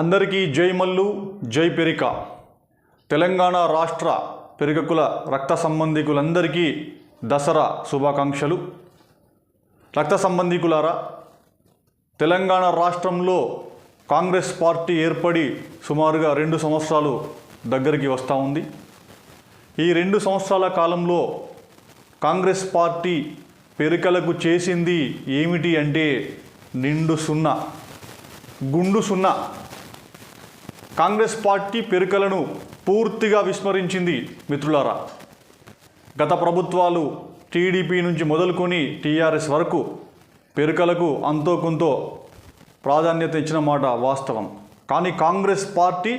అందరికీ జై మల్లు జై పెరిక. తెలంగాణ రాష్ట్ర పెరికకుల రక్త సంబంధికులందరికీ దసరా శుభాకాంక్షలు. రక్త సంబంధికులారా తెలంగాణ రాష్ట్రంలో కాంగ్రెస్ పార్టీ ఏర్పడి సుమారుగా రెండు సంవత్సరాలు దగ్గరికి వస్తూ ఉంది. ఈ రెండు సంవత్సరాల కాలంలో కాంగ్రెస్ పార్టీ పెరికలకు చేసింది ఏమిటి అంటే నిండు సున్నా గుండు సున్నా. కాంగ్రెస్ పార్టీ పెరుకలను పూర్తిగా విస్మరించింది మిత్రులారా. గత ప్రభుత్వాలు టీడీపీ నుంచి మొదలుకొని టీఆర్ఎస్ వరకు పెరుకలకు అంతో కొంతో ప్రాధాన్యత ఇచ్చిన మాట వాస్తవం. కానీ కాంగ్రెస్ పార్టీ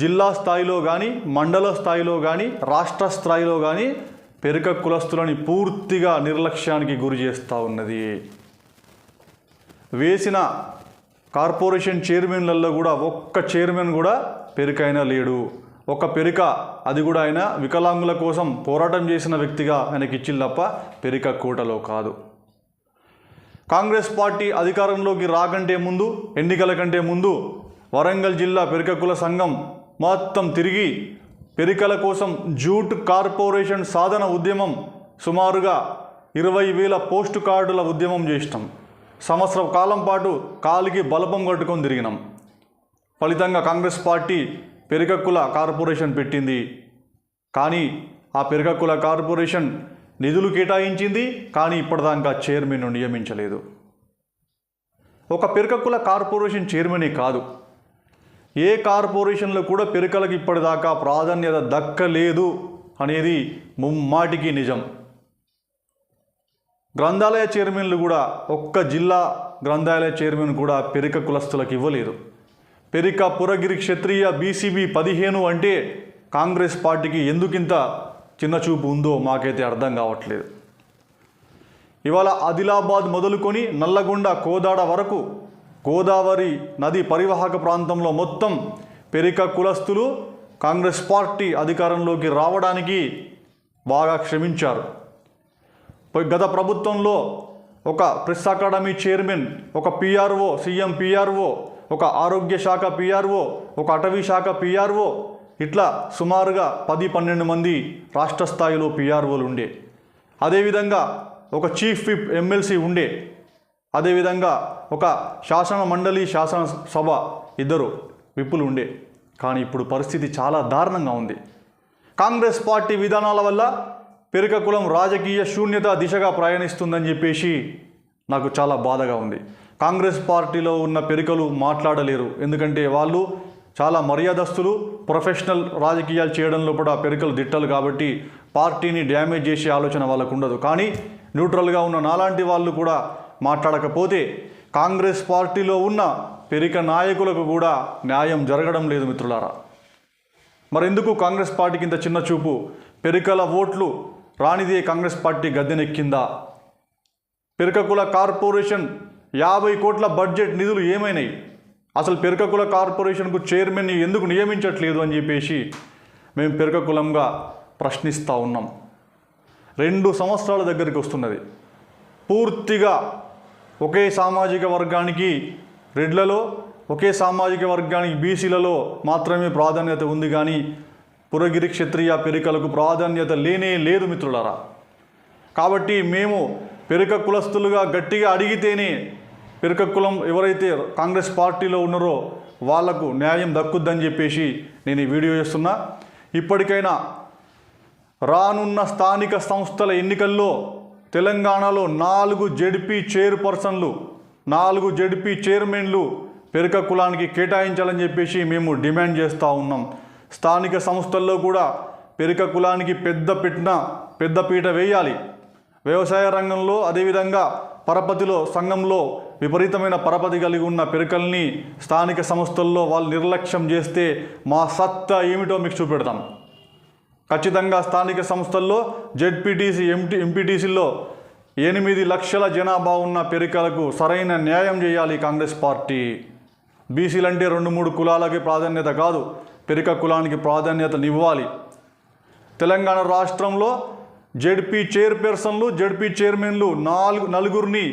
జిల్లా స్థాయిలో కానీ మండల స్థాయిలో కానీ రాష్ట్ర స్థాయిలో కానీ పెరుక కులస్తులని పూర్తిగా నిర్లక్ష్యానికి గురి చేస్తూ ఉన్నది. వేసిన కార్పొరేషన్ చైర్మన్లలో కూడా ఒక్క చైర్మన్ కూడా పెరికైనా లేడు. ఒక పెరిక అది కూడా ఆయన వికలాంగుల కోసం పోరాటం చేసిన వ్యక్తిగా ఆయనకి ఇచ్చింది తప్ప పెరిక కోటలో కాదు. కాంగ్రెస్ పార్టీ అధికారంలోకి రాకంటే ముందు ఎన్నికల కంటే ముందు వరంగల్ జిల్లా పెరికకుల సంఘం మొత్తం తిరిగి పెరికల కోసం జూట్ కార్పొరేషన్ సాధన ఉద్యమం సుమారుగా ఇరవై వేల పోస్టు కార్డుల ఉద్యమం చేసినాం. సంవత్సరం కాలం పాటు కాలికి బలపం కట్టుకొని తిరిగినాం. ఫలితంగా కాంగ్రెస్ పార్టీ పెరికక్కుల కార్పొరేషన్ పెట్టింది. కానీ ఆ పెరగకుల కార్పొరేషన్ నిధులు కేటాయించింది కానీ ఇప్పటిదాకా చైర్మన్ను నియమించలేదు. ఒక పెరకక్కుల కార్పొరేషన్ చైర్మనే కాదు. ఏ కార్పొరేషన్లో కూడా పెరకలకు ఇప్పటిదాకా ప్రాధాన్యత దక్కలేదు అనేది ముమ్మాటికి నిజం. గ్రంథాలయ చైర్మన్లు కూడా ఒక్క జిల్లా గ్రంథాలయ చైర్మన్ కూడా పెరిక కులస్తులకు ఇవ్వలేదు. పెరిక పురగిరి క్షత్రియ బీసీబీ పదిహేను అంటే కాంగ్రెస్ పార్టీకి ఎందుకింత చిన్న చూపు ఉందో మాకైతే అర్థం కావట్లేదు. ఇవాళ ఆదిలాబాద్ మొదలుకొని నల్లగొండ కోదాడ వరకు గోదావరి నది పరివాహక ప్రాంతంలో మొత్తం పెరిక కులస్తులు కాంగ్రెస్ పార్టీ అధికారంలోకి రావడానికి బాగా శ్రమించారు గత ప్రభుత్వంలో ఒక ప్రెస్ అకాడమీ చైర్మన్ ఒక పిఆర్ఓ సీఎం పిఆర్ఓ ఒక ఆరోగ్య శాఖ పిఆర్ఓ ఒక అటవీ శాఖ పిఆర్ఓ ఇట్లా సుమారుగా పది పన్నెండు మంది రాష్ట్ర స్థాయిలో పిఆర్ఓలు ఉండే. అదేవిధంగా ఒక చీఫ్ విప్ ఎమ్మెల్సీ ఉండే. అదేవిధంగా ఒక శాసన మండలి శాసనసభ ఇద్దరు విప్పులు ఉండే. కానీ ఇప్పుడు పరిస్థితి చాలా దారుణంగా ఉంది. కాంగ్రెస్ పార్టీ విధానాల వల్ల పెరికకులం రాజకీయ శూన్యత దిశగా ప్రయాణిస్తుందని చెప్పేసి నాకు చాలా బాధగా ఉంది. కాంగ్రెస్ పార్టీలో ఉన్న పెరికలు మాట్లాడలేరు. ఎందుకంటే వాళ్ళు చాలా మర్యాదస్తులు ప్రొఫెషనల్ రాజకీయాలు చేయడంలో కూడా పెరికలు దిట్టలు కాబట్టి పార్టీని డ్యామేజ్ చేసే ఆలోచన వాళ్ళకు ఉండదు. కానీ న్యూట్రల్గా ఉన్న నాలాంటి వాళ్ళు కూడా మాట్లాడకపోతే కాంగ్రెస్ పార్టీలో ఉన్న పెరిక నాయకులకు కూడా న్యాయం జరగడం లేదు మిత్రులారా. మరెందుకు కాంగ్రెస్ పార్టీకి ఇంత చిన్న చూపు? పెరికల ఓట్లు రానిదే కాంగ్రెస్ పార్టీ గద్దెనెక్కిందా? పెరకకుల కార్పొరేషన్ యాభై కోట్ల బడ్జెట్ నిధులు ఏమైనాయి? అసలు పెరకకుల కార్పొరేషన్కు చైర్మన్ ఎందుకు నియమించట్లేదు అని చెప్పేసి మేము పెరకకులంగా ప్రశ్నిస్తూ ఉన్నాం. రెండు సంవత్సరాల దగ్గరికి వస్తున్నది. పూర్తిగా ఒకే సామాజిక వర్గానికి రెడ్లలో ఒకే సామాజిక వర్గానికి బీసీలలో మాత్రమే ప్రాధాన్యత ఉంది కానీ పురగిరి క్షత్రియ పెరికలకు ప్రాధాన్యత లేనే లేదు మిత్రులారా. కాబట్టి మేము పెరుక కులస్తులుగా గట్టిగా అడిగితేనే పెరుక కులం ఎవరైతే కాంగ్రెస్ పార్టీలో ఉన్నారో వాళ్ళకు న్యాయం దక్కుద్దని చెప్పేసి నేను ఈ వీడియో చేస్తున్నా. ఇప్పటికైనా రానున్న స్థానిక సంస్థల ఎన్నికల్లో తెలంగాణలో నాలుగు జెడ్పీ చైర్పర్సన్లు నాలుగు జెడ్పీ చైర్మన్లు పెరక కులానికి కేటాయించాలని చెప్పేసి మేము డిమాండ్ చేస్తూ ఉన్నాం. స్థానిక సంస్థల్లో కూడా పెరిక కులానికి పెద్ద పెట్టిన పెద్ద పీట వేయాలి. వ్యవసాయ రంగంలో అదేవిధంగా పరపతిలో సంఘంలో విపరీతమైన పరపతి కలిగి ఉన్న పెరుకల్ని స్థానిక సంస్థల్లో వాళ్ళు నిర్లక్ష్యం చేస్తే మా సత్తా ఏమిటో మీకు చూపెడతాం. ఖచ్చితంగా స్థానిక సంస్థల్లో జెడ్పీటీసీ ఎంటీ ఎంపీటీసీల్లో ఎనిమిది లక్షల జనాభా ఉన్న పెరికలకు సరైన న్యాయం చేయాలి కాంగ్రెస్ పార్టీ. బీసీలంటే రెండు మూడు కులాలకి ప్రాధాన్యత కాదు. పెరిక కులానికి ప్రాధాన్యతనివ్వాలి తెలంగాణ రాష్ట్రంలో జెడ్పీ చైర్పర్సన్లు జెడ్పీ చైర్మన్లు నాలుగు నలుగురిని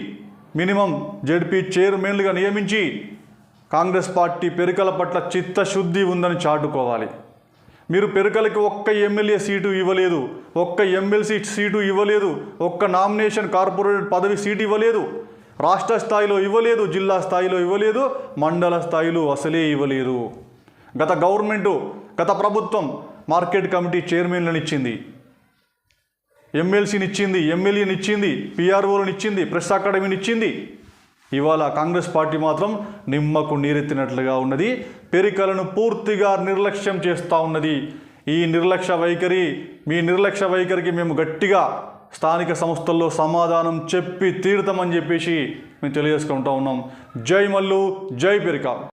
మినిమం జెడ్పీ చైర్మన్లుగా నియమించి కాంగ్రెస్ పార్టీ పెరుకల పట్ల చిత్తశుద్ధి ఉందని చాటుకోవాలి. మీరు పెరుకలకి ఒక్క ఎమ్మెల్యే సీటు ఇవ్వలేదు ఒక్క ఎమ్మెల్సీ సీటు ఇవ్వలేదు ఒక్క నామినేషన్ కార్పొరేట్ పదవి సీటు ఇవ్వలేదు రాష్ట్ర స్థాయిలో ఇవ్వలేదు జిల్లా స్థాయిలో ఇవ్వలేదు మండల స్థాయిలో అసలే ఇవ్వలేదు. గత గవర్నమెంటు గత ప్రభుత్వం మార్కెట్ కమిటీ చైర్మన్లను ఇచ్చింది. ఎమ్మెల్సీని ఇచ్చింది ఎమ్మెల్యేని ఇచ్చింది పిఆర్ఓలను ఇచ్చింది ప్రెస్ అకాడమీని ఇచ్చింది ఇవాళ కాంగ్రెస్ పార్టీ మాత్రం నిమ్మకు నీరెత్తినట్లుగా ఉన్నది. పెరికలను పూర్తిగా నిర్లక్ష్యం చేస్తూ ఉన్నది. ఈ నిర్లక్ష్య వైఖరి మీ నిర్లక్ష్య వైఖరికి మేము గట్టిగా స్థానిక సంస్థల్లో సమాధానం చెప్పి తీరుతామని చెప్పేసి మేము తెలియజేసుకుంటూ ఉన్నాం. జై మల్లు జై పెరిక.